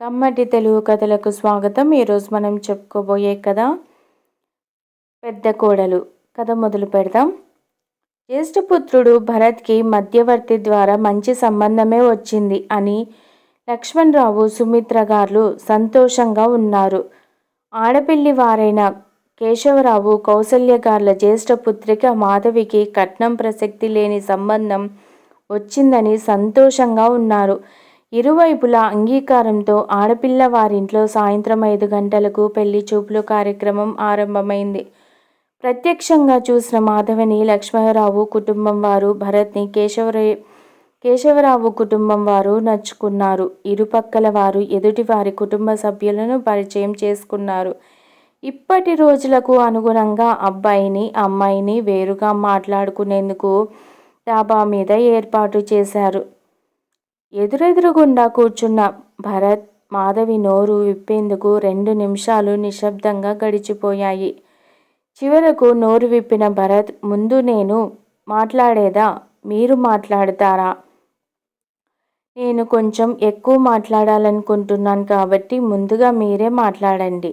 కమ్మటి తెలుగు కథలకు స్వాగతం. ఈరోజు మనం చెప్పుకోబోయే కథ పెద్ద కోడలు. కథ మొదలు పెడదాం. జ్యేష్ఠపుత్రుడు భరత్కి మధ్యవర్తి ద్వారా మంచి సంబంధమే వచ్చింది అని లక్ష్మణరావు సుమిత్ర గారు సంతోషంగా ఉన్నారు. ఆడపిల్లి వారైన కేశవరావు కౌసల్య గార్ల జ్యేష్ఠపుత్రిక మాధవికి కట్నం ప్రసక్తి లేని సంబంధం వచ్చిందని సంతోషంగా ఉన్నారు. ఇరువైపులా అంగీకారంతో ఆడపిల్ల వారింట్లో సాయంత్రం ఐదు గంటలకు పెళ్ళి చూపులు కార్యక్రమం ఆరంభమైంది. ప్రత్యక్షంగా చూసిన మాధవిని లక్ష్మణరావు కుటుంబం వారు భరత్ని కేశవరే కేశవరావు కుటుంబం వారు నచ్చుకున్నారు ఇరుపక్కల వారు ఎదుటి వారి కుటుంబ సభ్యులను పరిచయం చేసుకున్నారు. ఇప్పటి రోజులకు అనుగుణంగా అబ్బాయిని అమ్మాయిని వేరుగా మాట్లాడుకునేందుకు డాబా మీద ఏర్పాటు చేశారు. ఎదురెదురుగుండా కూర్చున్న భరత్ మాధవి నోరు విప్పేందుకు రెండు నిమిషాలు నిశ్శబ్దంగా గడిచిపోయాయి. చివరకు నోరు విప్పిన భరత్ ముందు నేను మాట్లాడేదా? మీరు మాట్లాడతారా? నేను కొంచెం ఎక్కువ మాట్లాడాలనుకుంటున్నాను కాబట్టి ముందుగా మీరే మాట్లాడండి.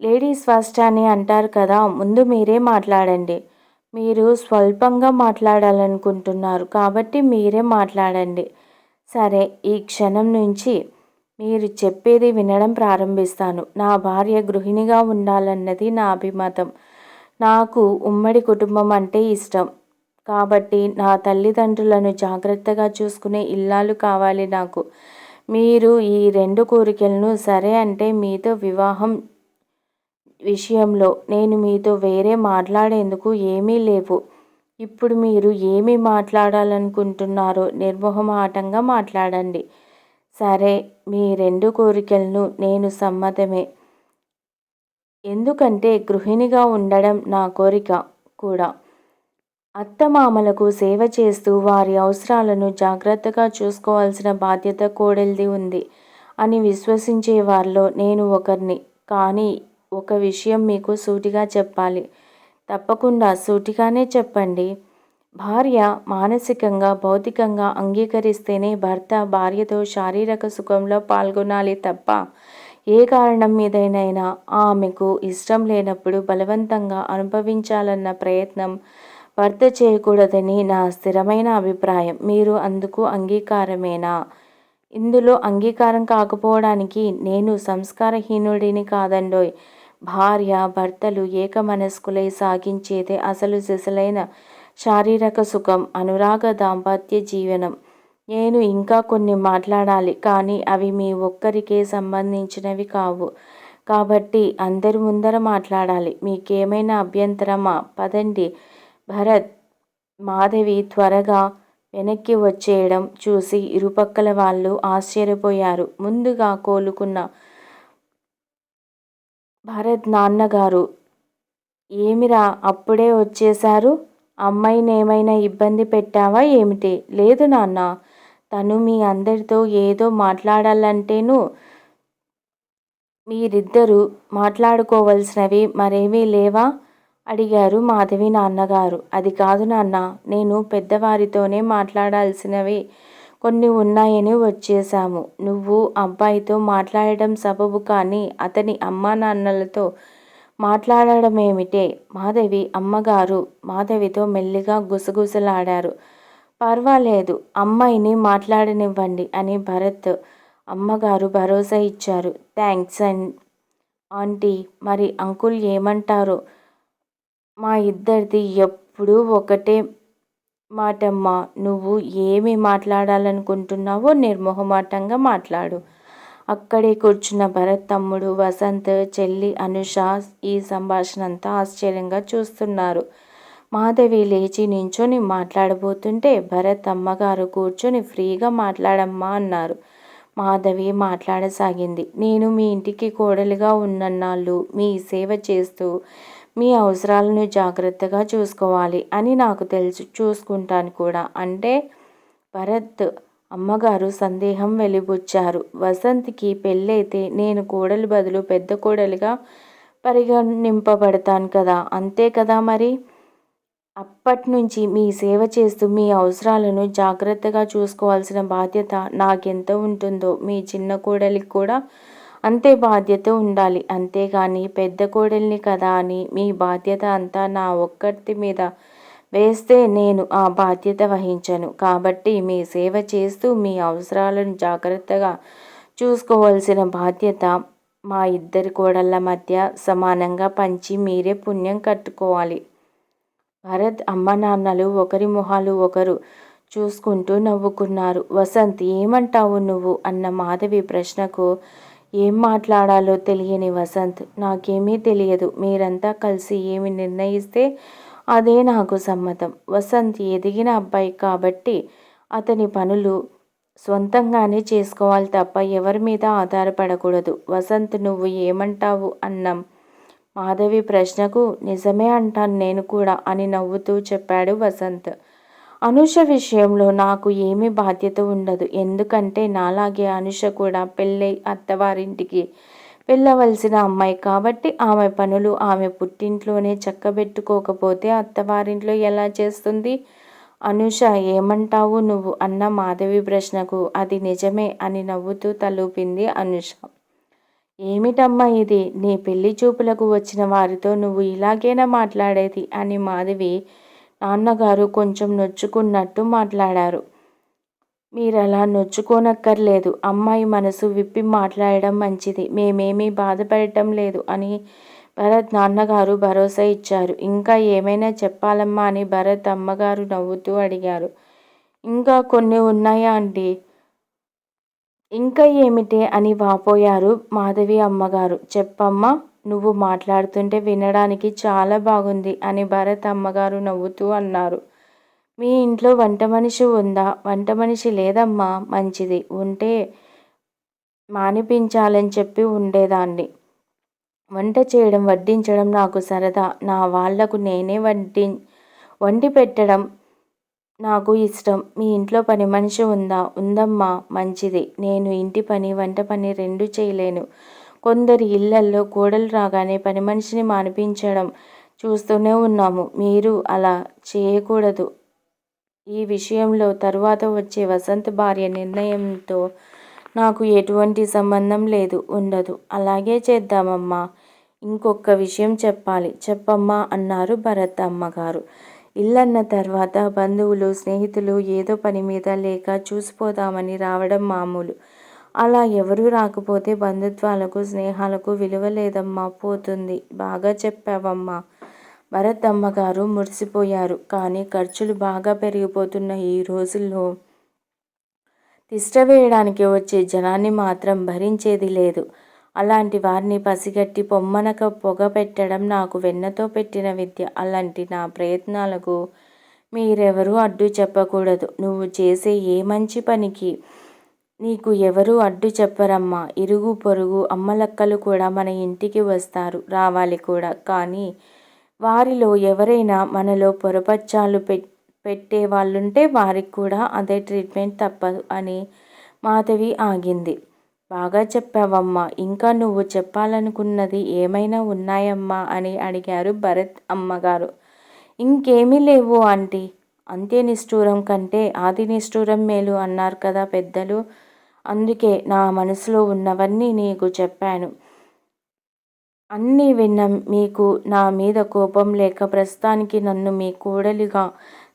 లేడీస్ ఫస్ట్ అని అంటారు కదా ముందు మీరే మాట్లాడండి. మీరు స్వల్పంగా మాట్లాడాలనుకుంటున్నారు కాబట్టి మీరే మాట్లాడండి. సరే ఈ క్షణం నుంచి మీరు చెప్పేది వినడం ప్రారంభిస్తాను. నా భార్య గృహిణిగా ఉండాలన్నది నా అభిమతం. నాకు ఉమ్మడి కుటుంబం అంటే ఇష్టం. కాబట్టి నా తల్లిదండ్రులను జాగ్రత్తగా చూసుకునే ఇల్లాలు కావాలి నాకు. మీరు ఈ రెండు కోరికలను సరే అంటే మీతో వివాహం విషయంలో నేను మీతో వేరే మాట్లాడేందుకు ఏమీ లేవు. ఇప్పుడు మీరు ఏమి మాట్లాడాలనుకుంటున్నారో నిర్మోహమాటంగా మాట్లాడండి. సరే మీ రెండు కోరికలను నేను సమ్మతమే. ఎందుకంటే గృహిణిగా ఉండడం నా కోరిక కూడా. అత్తమామలకు సేవ చేస్తూ వారి అవసరాలను జాగ్రత్తగా చూసుకోవాల్సిన బాధ్యత కోడలిది ఉంది అని విశ్వసించే వారిలో నేను ఒకరిని. కానీ ఒక విషయం మీకు సూటిగా చెప్పాలి. తప్పకుండా సూటిగానే చెప్పండి. భార్య మానసికంగా భౌతికంగా అంగీకరిస్తేనే భర్త భార్యతో శారీరక సుఖంలో పాల్గొనాలి తప్ప ఏ కారణం మీదైనా ఆమెకు ఇష్టం లేనప్పుడు బలవంతంగా అనుభవించాలన్న ప్రయత్నం భర్త చేయకూడదని నా స్థిరమైన అభిప్రాయం. మీరు అందుకు అంగీకారమేనా? ఇందులో అంగీకారం కాకపోవడానికి నేను సంస్కారహీనుడిని కాదండోయ్. భార్య భర్తలు ఏకమనస్కులై సాగించేదే అసలు సిసలైన శారీరక సుఖం అనురాగ దాంపత్య జీవనం. నేను ఇంకా కొన్ని మాట్లాడాలి కానీ అవి మీ ఒక్కరికే సంబంధించినవి కావు. కాబట్టి అందరి ముందర మాట్లాడాలి. మీకేమైనా అభ్యంతరమా? పదండి. భరత్ మాధవి త్వరగా వెనక్కి వచ్చేయడం చూసి ఇరుపక్కల వాళ్ళు ఆశ్చర్యపోయారు. ముందుగా కోలుకున్న భరత్ నాన్నగారు. ఏమిరా అప్పుడే వచ్చేశారు? అమ్మాయినేమైనా ఇబ్బంది పెట్టావా ఏమిటి? లేదు నాన్న. తను మీ అందరితో ఏదో మాట్లాడాలంటేను మీరిద్దరూ మాట్లాడుకోవలసినవి మరేమీ లేవా? అడిగారు మాధవి నాన్నగారు. అది కాదు నాన్న. నేను పెద్దవారితోనే మాట్లాడాల్సినవి కొన్ని ఉన్నాయని వచ్చేశాము. నువ్వు అబ్బాయితో మాట్లాడడం సబబు కానీ అతని అమ్మా నాన్నలతో మాట్లాడడమేమిటే? మాధవి అమ్మగారు మాధవితో మెల్లిగా గుసగుసలాడారు. పర్వాలేదు అమ్మాయిని మాట్లాడనివ్వండి అని భరత్ అమ్మగారు భరోసా ఇచ్చారు. థ్యాంక్స్ అండ్ ఆంటీ మరి అంకుల్ ఏమంటారు? మా ఇద్దరిది ఎప్పుడూ ఒకటే మాటమ్మా నువ్వు ఏమి మాట్లాడాలనుకుంటున్నావో నిర్మోహమాటంగా మాట్లాడు. అక్కడే కూర్చున్న భరత్ తమ్ముడు వసంత్ చెల్లి అనుష ఈ సంభాషణ అంతా ఆశ్చర్యంగా చూస్తున్నారు. మాధవి లేచి నించొని మాట్లాడబోతుంటే భరత్ అమ్మగారు కూర్చొని ఫ్రీగా మాట్లాడమ్మా అన్నారు. మాధవి మాట్లాడసాగింది. నేను మీ ఇంటికి కోడలిగా ఉన్నన్నాళ్ళు మీ సేవ చేస్తూ మీ అవసరాలను జాగ్రత్తగా చూసుకోవాలి అని నాకు తెలుసు. చూసుకుంటాను కూడా. అంటే భరత్ అమ్మగారు సందేహం వెలిబుచ్చారు. వసంత్కి పెళ్ళైతే నేను కోడలి బదులు పెద్ద కోడలిగా పరిగణింపబడతాను కదా. అంతే కదా మరి? అప్పటి నుంచి మీ సేవ చేస్తూ మీ అవసరాలను జాగ్రత్తగా చూసుకోవాల్సిన బాధ్యత నాకెంత ఉంటుందో మీ చిన్న కోడలికి కూడా అంతే బాధ్యత ఉండాలి. అంతేగాని పెద్ద కోడల్ని కదా అని మీ బాధ్యత అంతా నా ఒక్కటి మీద వేస్తే నేను ఆ బాధ్యత వహించను. కాబట్టి మీ సేవ చేస్తూ మీ అవసరాలను జాగ్రత్తగా చూసుకోవాల్సిన బాధ్యత మా ఇద్దరి కోడళ్ళ మధ్య సమానంగా పంచి మీరే పుణ్యం కట్టుకోవాలి. భరత్ అమ్మ నాన్నలు ఒకరి మొహాలు ఒకరు చూసుకుంటూ నవ్వుకున్నారు. వసంత్ ఏమంటావు నువ్వు? అన్న మాధవి ప్రశ్నకు ఏం మాట్లాడాలో తెలియని వసంత్. నాకేమీ తెలియదు. మీరంతా కలిసి ఏమి నిర్ణయిస్తే అదే నాకు సమ్మతం. వసంత్ ఎదిగిన అబ్బాయి కాబట్టి అతని పనులు సొంతంగానే చేసుకోవాలి తప్ప ఎవరి మీద ఆధారపడకూడదు. వసంత్ నువ్వు ఏమంటావు అన్నాం మాధవి ప్రశ్నకు నిజమే అంటాను నేను కూడా అని నవ్వుతూ చెప్పాడు వసంత్. అనుష విషయంలో నాకు ఏమీ బాధ్యత ఉండదు. ఎందుకంటే నాలాగే అనుష కూడా పెళ్ళై అత్తవారింటికి వెళ్ళవలసిన అమ్మాయి. కాబట్టి ఆమె పనులు ఆమె పుట్టింట్లోనే చక్కబెట్టుకోకపోతే అత్తవారింట్లో ఎలా చేస్తుంది? అనుష ఏమంటావు నువ్వు? అన్న మాధవి ప్రశ్నకు అది నిజమే అని నవ్వుతూ తలూపింది అనుష. ఏమిటమ్మా ఇది? నీ పెళ్ళి చూపులకు వచ్చిన వారితో నువ్వు ఇలాగేనా మాట్లాడేది? అని మాధవి నాన్నగారు కొంచెం నొచ్చుకున్నట్టు మాట్లాడారు. మీరు అలా నొచ్చుకోనక్కర్లేదు. అమ్మాయి మనసు విప్పి మాట్లాడడం మంచిది. మేమేమీ బాధపడటం లేదు అని భరత్ నాన్నగారు భరోసా ఇచ్చారు. ఇంకా ఏమైనా చెప్పాలమ్మా అని భరత్ అమ్మగారు నవ్వుతూ అడిగారు. ఇంకా కొన్ని ఉన్నాయా అండి ఇంకా ఏమిటి అని వాపోయారు మాధవి అమ్మగారు. చెప్పమ్మా? నువ్వు మాట్లాడుతుంటే వినడానికి చాలా బాగుంది అని భరత్ అమ్మగారు నవ్వుతూ అన్నారు. మీ ఇంట్లో వంట మనిషి ఉందా? వంట మనిషి లేదమ్మా మంచిది. ఉంటే మానిపించాలని చెప్పి ఉండేదాన్ని. వంట చేయడం వడ్డించడం నాకు సరదా. నా వాళ్ళకు నేనే వడ్డి వండి పెట్టడం నాకు ఇష్టం. మీ ఇంట్లో పని మనిషి ఉందా? ఉందమ్మా మంచిది. నేను ఇంటి పని వంట పని రెండు చేయలేను. కొందరి ఇళ్ళల్లో కోడలు రాగానే పని మనిషిని మానిపించడం చూస్తూనే ఉన్నాము. మీరు అలా చేయకూడదు. ఈ విషయంలో తరువాత వచ్చే వసంత్ భార్య నిర్ణయంతో నాకు ఎటువంటి సంబంధం లేదు ఉండదు. అలాగే చేద్దామమ్మా ఇంకొక విషయం చెప్పాలి. చెప్పమ్మా అన్నారు భరత్ అమ్మగారు. ఇల్లన్న తర్వాత బంధువులు స్నేహితులు ఏదో పని మీద లేక చూసిపోదామని రావడం మామూలు. అలా ఎవరూ రాకపోతే బంధుత్వాలకు స్నేహాలకు విలువ లేదమ్మా పోతుంది. బాగా చెప్పావమ్మా. భరత్ అమ్మగారు మురిసిపోయారు. కానీ ఖర్చులు బాగా పెరిగిపోతున్న ఈ రోజుల్లో తిష్ట వేయడానికి వచ్చే జనాన్ని మాత్రం భరించేది లేదు. అలాంటి వారిని పసిగట్టి పొమ్మనక పొగ పెట్టడం నాకు వెన్నతో పెట్టిన విద్య. అలాంటి నా ప్రయత్నాలకు మీరెవరూ అడ్డు చెప్పకూడదు. నువ్వు చేసే ఏ మంచి పనికి నీకు ఎవరు అడ్డు చెప్పరమ్మా. ఇరుగు పొరుగు అమ్మలక్కలు కూడా మన ఇంటికి వస్తారు రావాలి కూడా. కానీ వారిలో ఎవరైనా మనలో పొరపచ్చాలు పె పెట్టే వాళ్ళుంటే వారికి కూడా అదే ట్రీట్మెంట్ తప్పదు అని మాధవి ఆగింది. బాగా చెప్పావమ్మా. ఇంకా నువ్వు చెప్పాలనుకున్నది ఏమైనా ఉన్నాయమ్మా అని అడిగారు భరత్ అమ్మగారు. ఇంకేమీ లేవు ఆంటీ. అంత్య నిష్ఠూరం కంటే ఆది నిష్ఠూరం మేలు అన్నారు కదా పెద్దలు. అందుకే నా మనసులో ఉన్నవన్నీ నీకు చెప్పాను. అన్నీ విన్న మీకు నా మీద కోపం లేక ప్రస్తుతానికి నన్ను మీ కూడలిగా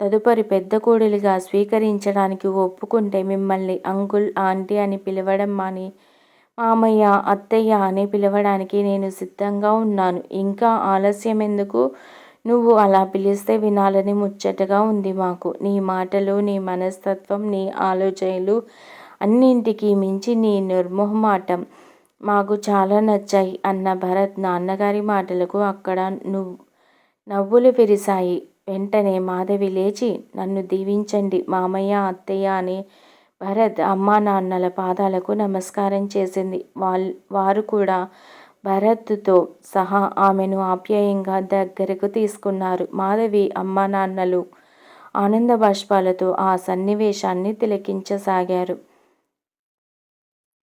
తదుపరి పెద్ద కోడలిగా స్వీకరించడానికి ఒప్పుకుంటే మిమ్మల్ని అంకుల్ ఆంటీ అని పిలవడం మాని మామయ్య అత్తయ్య అని పిలవడానికి నేను సిద్ధంగా ఉన్నాను. ఇంకా ఆలస్యం ఎందుకు? నువ్వు అలా పిలిస్తే వినాలని ముచ్చటగా ఉంది మాకు. నీ మాటలు నీ మనస్తత్వం నీ ఆలోచనలు అన్నింటికి మించి నీ నిర్మోహమాటం మాకు చాలా నచ్చాయి అన్న భరత్ నాన్నగారి మాటలకు అక్కడ నువ్వు నవ్వులు విరిశాయి. వెంటనే మాధవి లేచి నన్ను దీవించండి మామయ్య అత్తయ్య అని భరత్ అమ్మా నాన్నల పాదాలకు నమస్కారం చేసింది. వాల్ వారు కూడా భరత్తో సహా ఆమెను ఆప్యాయంగా దగ్గరకు తీసుకున్నారు. మాధవి అమ్మా నాన్నలు ఆనంద బాష్పాలతో ఆ సన్నివేశాన్ని తిలకించసాగారు.